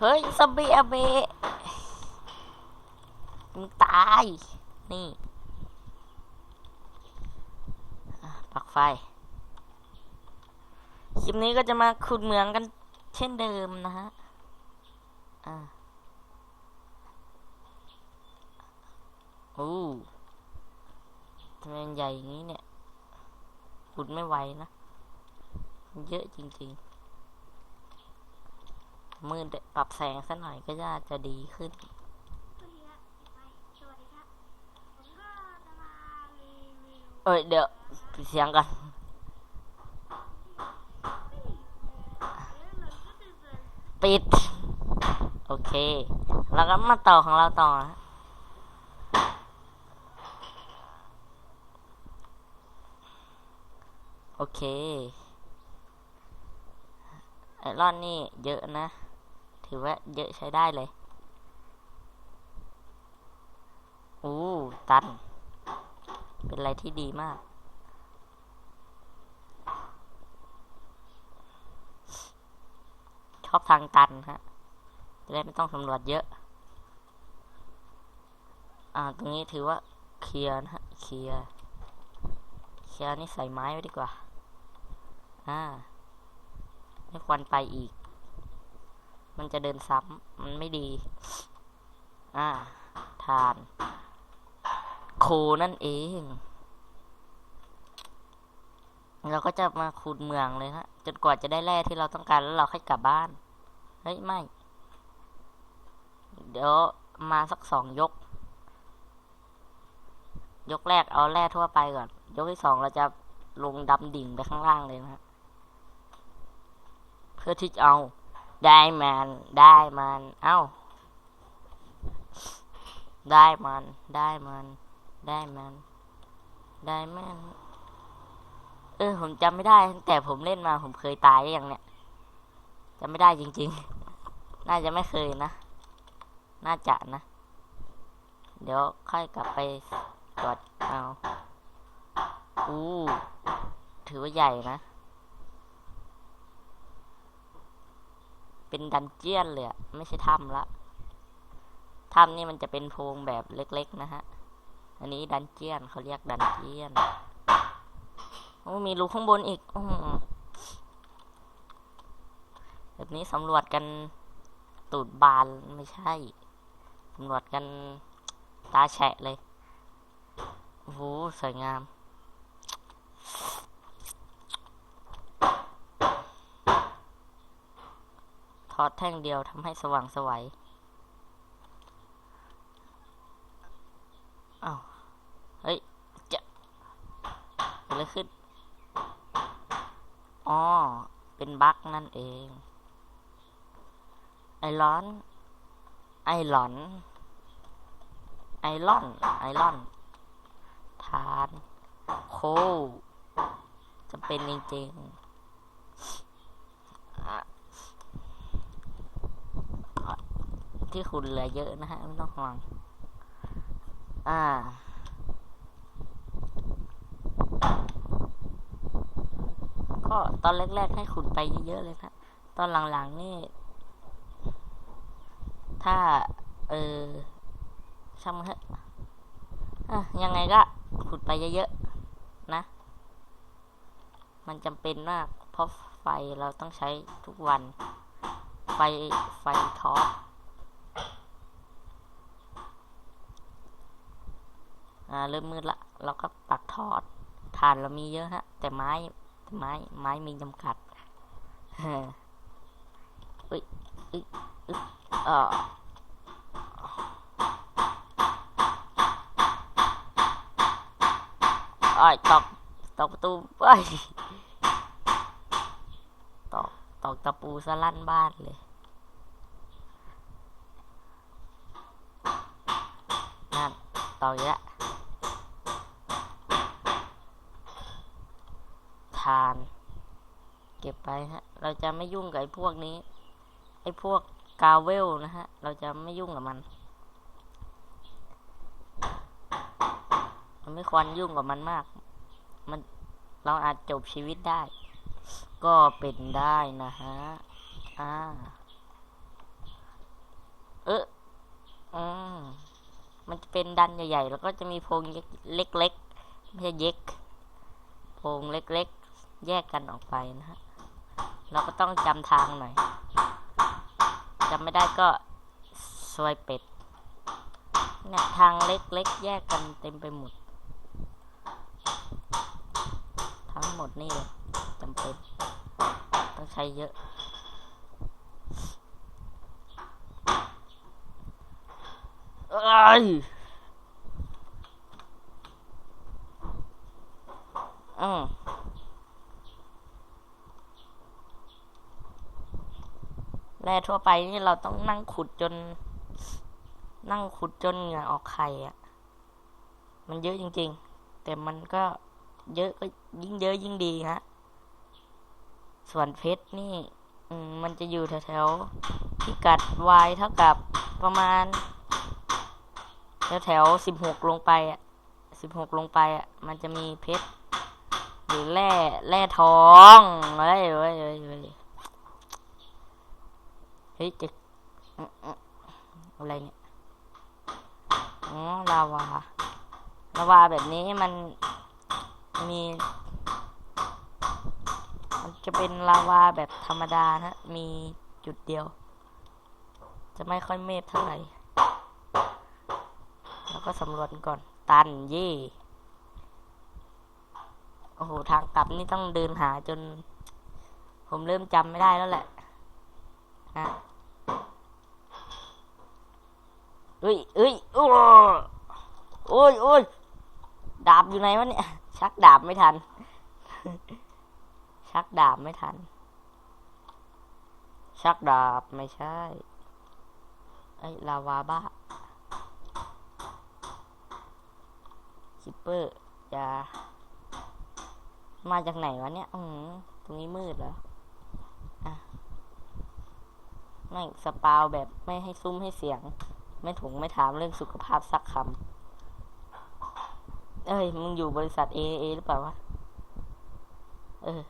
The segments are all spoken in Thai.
เฮ้ยสบียเบมึงตาย นี่ปักไฟ คลิปนี้ก็จะมาขุดเหมืองกันเช่นเดิมนะฮะอ่าโอ้ทำไมใหญ่อย่างนี้เนี่ยขุดไม่ไหวนะ เยอะจริงๆ มืดปรับแสงสักหน่อยก็น่าจะดีขึ้นเอ้ยเดี๋ยวปิดเสียงก่อนปิด โอเค แล้วก็มาต่อของเราต่อนะโอเคไอรอนนี่เยอะนะ ถือว่าเยอะใช้ได้เลยอู้ตัน เป็นอะไรที่ดีมาก ชอบทางตันฮะ จะได้ไม่ต้องสำรวจเยอะ อ่า ตรงนี้ถือว่าเคลียร์นะฮะ เคลียร์เคลียร์นี่ใส่ไม้ไว้ดีกว่า อ่า ไม่ควรไปอีก มันจะเดินซ้ำมันไม่ดี อ่า ทาน โคนั่นเอง เราก็จะมาขุดเมืองเลยฮะจนกว่าจะได้แร่ที่เราต้องการแล้วเราค่อยกลับบ้าน เฮ้ย ไม่ เดี๋ยวมาสักสองยก ยกแรกเอาแร่ทั่วไปก่อน ยกที่สองเราจะลงดำดิ่งไปข้างล่างเลยนะฮะ เพื่อที่จะเอา ได้มันได้มันเอ้าได้มันได้มันได้มันได้มันเออผมจำไม่ได้ตั้งแต่ผมเล่นมาผมเคยตายหรือยังเนี่ยจำไม่ได้จริง ๆ น่าจะไม่เคยนะ น่าจะนะ เดี๋ยวค่อยกลับไปตรวจเอาอู้ถือว่าใหญ่นะ เป็นดันเจียนเลยอะไม่ใช่ถ้ำละถ้ำนี่มันจะเป็นโพรงแบบเล็ก ๆ นะฮะ อันนี้ดันเจียนเขาเรียกดันเจียนโอ้มีรูข้างบนอีกออแบบนี้สำรวจกันตูดบานไม่ใช่สำรวจกันตาแฉะเลยโอ้โหสวยงาม อดแท่งเดียวทำให้สว่างสวัยอ้าวเฮ้ย จะเกิดอะไรขึ้น อ๋อ เป็นบั๊กนั่นเอง ไอร้อน ไอหลอน ไอลอน ไอลอน ทาน โค จะเป็นจริงๆอะอะ ที่คุณเหลือเยอะนะฮะไม่ต้องห่วง อ่า ก็ตอนแรกๆให้ขุดไปเยอะๆเลยนะตอนหลังๆนี่ ถ้า เออช่างมันเถอะอะยังไงก็ขุดไปเยอะๆนะ มันจำเป็นมาก เพราะไฟเราต้องใช้ทุกวัน ไฟไฟทอส อ่าเริ่มมืดละ เราก็ปักทอดฐานเรามีเยอะฮะ แต่ไม้แต่ไม้ไม้มีจำกัดเฮ้ยอุ้ยอุ้ยอุ๊ยเออไอ้ยตอกตอกประตูไปตอกตอกตะปูสลั่นบ้านเลยนั่น ตอกอีกแล้วทาน เก็บไปฮะ เราจะไม่ยุ่งกับไอ้พวกนี้ ไอ้พวกกาเวลนะฮะ เราจะไม่ยุ่งกับมัน มันไม่ควรยุ่งกับมันมาก มันเราอาจจบชีวิตได้ ก็เป็นได้นะฮะ อ่า จะ เป็นดันใหญ่ ๆ แล้วก็จะมีโพรงเล็กๆไม่ใช่เย็กโพรงเล็กๆ แยกกันออกไปนะฮะเราก็ต้องจำทางหน่อยจำไม่ได้ก็ซวยเป็ดเนี่ยทางเล็กๆ แยกกันเต็มไปหมด ทั้งหมดนี่เลยจำเป็น ต้องใช้เยอะเอืมแร่ทั่วไปนี่เราต้องนั่งขุดจน นั่งขุดจนเหงื่อออกไข่อะมันเยอะจริง ๆ แต่มันก็เยอะก็ยิ่งเยอะยิ่งดีฮะ ส่วนเพชรนี่มันจะอยู่แถวๆพิกัด y เท่ากับประมาณ แถวแถวสิบหกลงไปอะสิบหกลงไปอะ มันจะมีเพชร หรือแร่แร่ทองเฮ้ยเฮ้ยเฮ้ยเฮ้ยเฮ้ยจะอืมอืมอะไรเนี่ยอ๋อลาวาลาวาแบบนี้มันมีมันจะเป็นลาวาแบบธรรมดานะมีจุดเดียว จะไม่ค่อยเมฆเท่าไหร่ แล้วก็สำรวจก่อน ตันเย่ โอ้โห ทางกลับนี่ต้องเดินหาจน ผมเริ่มจำไม่ได้แล้วแหละฮะเอ้ยเอ้ยโอ้โอ้ยโอ้ยดาบอยู่ไหนวะเนี่ย ชักดาบไม่ทัน ชักดาบไม่ทัน ชักดาบไม่ใช่ ไอ้ลาวาบ้าคิปเปอร์จะ มาจากไหนวะเนี่ยอืมตรงนี้มืดเหรออะไม่สปาวแบบไม่ให้ซุ้มให้เสียง ไม่ถงไม่ถามเรื่องสุขภาพสักคำเอ้ย มึงอยู่บริษัทเอเอหรือเปล่าวะ เออ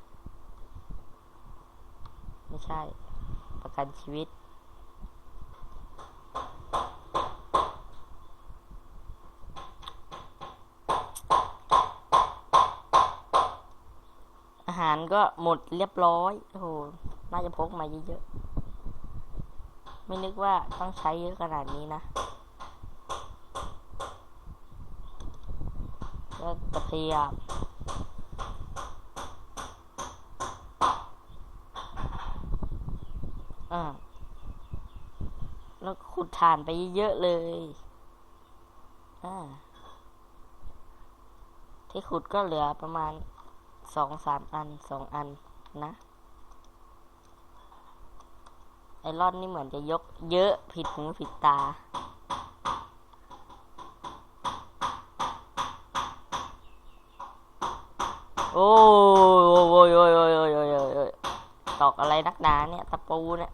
ไม่ใช่ ประกันชีวิต หารก็หมดเรียบร้อย โอ้โห น่าจะพกมาเยอะๆ ไม่นึกว่าต้องใช้เยอะขนาดนี้นะ ก็จะพยายามอ่าแล้วขุดถ่านไปเยอะเลย อ่า ที่ขุดก็เหลือประมาณ สองสามอันสองอันนะ ไอรอนนี่เหมือนจะยกเยอะผิดหูผิดตา โอ้ยโอ้ยโอ้ยโอ้ยโอ้ยโอ้ยยตอกอะไรนักหนาเนี่ยตะปูเนี่ย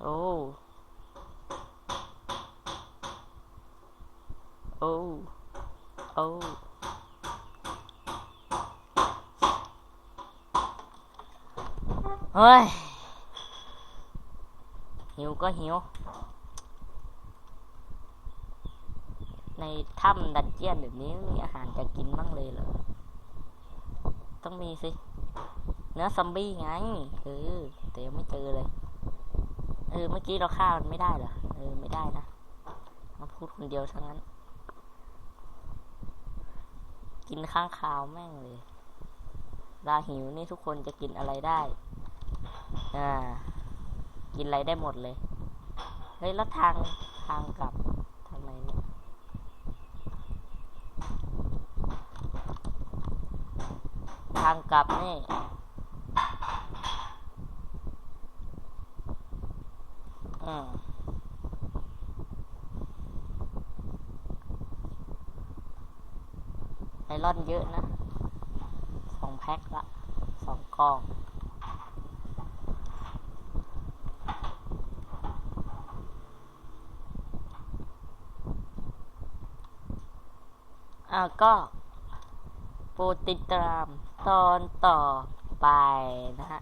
โอ้ อ้โอ้เฮ้ย หิวก็หิว ในถ้ำดันเจียนแบบนี้มีอาหารจะกินบ้างเลยเหรอ ต้องมีสิ เนื้อซอมบี้ไง เออ แต่ยังไม่เจอเลย เออ เมื่อกี้เราฆ่ามันไม่ได้เหรอ เออ ไม่ได้นะ มาพูดคนเดียวทั้งนั้น กินข้างคาวแม่งเลยลาหิวนี่ทุกคนจะกินอะไรได้ อ่า กินอะไรได้หมดเลย เฮ้ยแล้วทางทางกลับทางไหนเนี่ย ทางกลับนี่ อืม ลอนเยอะนะสองแพ็คละสองกองอ่าก็โปรติดตามตอนต่อไปนะฮะ